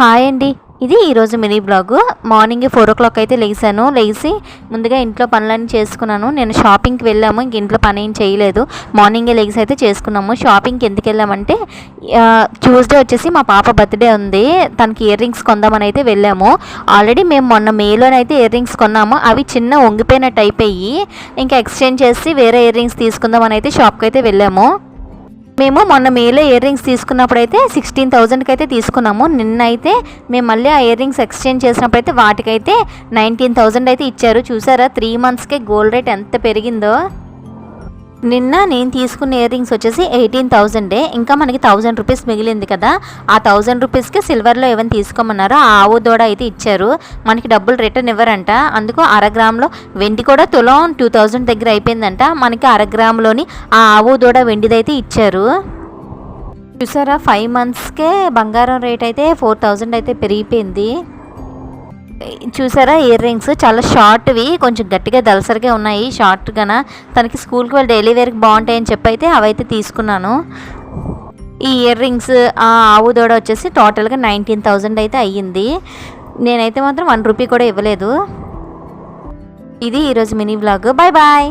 Hi అండి ఇది ఈరోజు mini vlog. Morning four o'clock అయితే లేచాను లేచి ముందుగా ఇంట్లో పనులన్నీ చేసుకున్నాను. నేను షాపింగ్కి వెళ్ళాము. ఇంక ఇంట్లో పని ఏం చేయలేదు. మార్నింగే లేచి అయితే చేసుకున్నాము. షాపింగ్కి ఎందుకు వెళ్ళామంటే ట్యూస్డే వచ్చేసి మా పాప బర్త్డే ఉంది. తనకి ఇయర్ రింగ్స్ కొందామని అయితే వెళ్ళాము. ఆల్రెడీ మేము మొన్న మేలోనైతే ఇయర్ రింగ్స్ కొన్నాము. అవి చిన్న వంగిపోయినట్టు అయిపోయి ఇంకా ఎక్స్చేంజ్ చేసి వేరే ఇయర్ రింగ్స్ తీసుకుందామని అయితే షాప్కి అయితే వెళ్ళాము. మేము మొన్న మేలో ఇయర్ రింగ్స్ తీసుకున్నప్పుడు అయితే సిక్స్టీన్ థౌజండ్కి అయితే తీసుకున్నాము. నిన్న అయితే మేము మళ్ళీ ఆ ఇయర్ రింగ్స్ ఎక్స్చేంజ్ చేసినప్పుడు అయితే వాటికైతే నైన్టీన్ థౌజండ్ అయితే ఇచ్చారు. చూసారా? త్రీ మంత్స్కే గోల్డ్ రేట్ ఎంత పెరిగిందో? నిన్న నేను తీసుకున్న ఇయర్ రింగ్స్ వచ్చేసి ఎయిటీన్ థౌజండే ఇంకా మనకి థౌజండ్ రూపీస్ మిగిలింది కదా. ఆ థౌజండ్ రూపీస్కి సిల్వర్లో ఏమైనా తీసుకోమన్నారో ఆ ఆవు దూడ అయితే ఇచ్చారు. మనకి డబ్బులు రిటర్న్ ఇవ్వరంట. అందుకు అర గ్రామ్లో వెండి కూడా తులం టూ థౌజండ్ దగ్గర అయిపోయిందంట. మనకి అర గ్రామ్లోని ఆ ఆవు దూడ వెండిదైతే ఇచ్చారు. చూసారా? ఫైవ్ మంత్స్కే బంగారం రేట్ అయితే ఫోర్ థౌజండ్ అయితే పెరిగిపోయింది. చూసారా ఇయర్ రింగ్స్ చాలా షార్ట్వి కొంచెం గట్టిగా దలసరిగా ఉన్నాయి. షార్ట్గాన తనకి స్కూల్కి వెళ్ళి డైలీ వేర్కి బాగుంటాయని చెప్పి అయితే అవైతే తీసుకున్నాను. ఈ ఇయర్ రింగ్స్ ఆ ఆవు దూడ వచ్చేసి టోటల్గా నైన్టీన్ థౌజండ్ అయితే అయ్యింది. నేనైతే మాత్రం వన్ రూపీ కూడా ఇవ్వలేదు. ఇది ఈరోజు మినీ బ్లాగ్ బాయ్ బాయ్